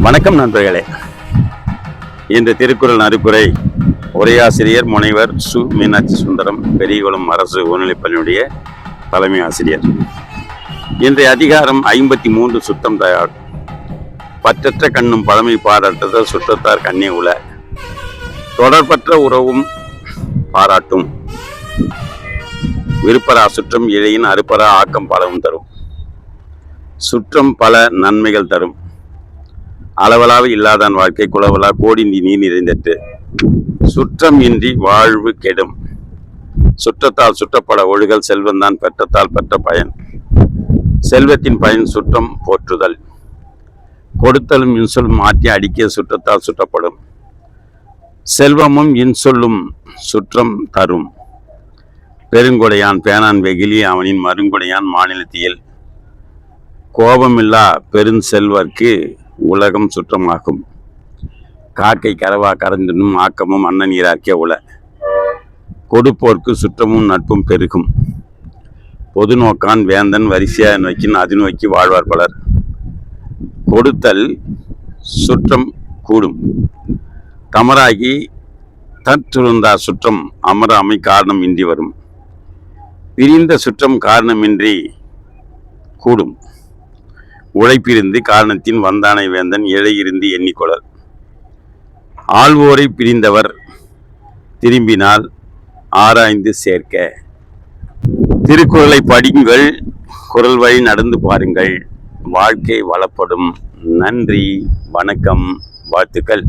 வணக்கம் நண்பர்களே. இன்று திருக்குறள் நறுக்குறை உரையாசிரியர் முனைவர் சு. மீனாட்சி சுந்தரம் பெரியகுளம் அரசு உயர்நிலைப்பள்ளியுடைய தலைமை ஆசிரியர். இன்றைய அதிகாரம் ஐம்பத்தி மூன்று சுத்தம் தயார். பற்றற்ற கண்ணும் பழமை பாராட்டுதல் சுற்றத்தார் கண்ணே உல. தொடர்பற்ற உறவும் பாராட்டும். விருப்பரா சுற்றம் இழையின் அறுப்பரா ஆக்கம் பலவும் தரும். சுற்றம் பல நன்மைகள் தரும். அளவலாக இல்லாதான் வாழ்க்கை குளவலா கோடி நீ நீர் சுற்றம் இன்றி வாழ்வு கெடும். சுற்றத்தால் சுற்றப்பட ஒழுகல் செல்வந்தான் பெற்றத்தால் பெற்ற பயன். செல்வத்தின் பயன் சுற்றம் போற்றுதல். கொடுத்தலும் இன்சொல்லும் மாற்றி அடிக்கிய சுற்றத்தால் சுற்றப்படும். செல்வமும் இன்சொல்லும் சுற்றம் தரும். பெருங்கொடையான் பேனான் வெகிலி அவனின் மருங்கொடையான் மாநிலத்தியல். கோபமில்லா பெருஞ்செல்வர்க்கு உலகம் சுற்றமாகும். காக்கை கரவா கறந்தினும் ஆக்கமும் அன்ன நீராக்கிய உல. கொடுப்போர்க்கு சுற்றமும் நட்பும் பெருகும். பொது நோக்கான் வேந்தன் வரிசையாக நோக்கின் அது நோக்கி வாழ்வார் பலர். கொடுத்தல் சுற்றம் கூடும். தமராகி தற்றுருந்தா சுற்றம் அமராமை காரணம் இன்றி வரும். பிரிந்த சுற்றம் காரணமின்றி கூடும். உழைப்பிருந்து காரணத்தின் வந்தானை வேந்தன் இழையிருந்து எண்ணிக்கொளல். ஆள்வோரை பிரிந்தவர் திரும்பினால் ஆராய்ந்து சேர்க்க. திருக்குறளை படியுங்கள் குரல் வழி நடந்து பாருங்கள் வாழ்க்கை வளப்படும். நன்றி வணக்கம் வாழ்த்துக்கள்.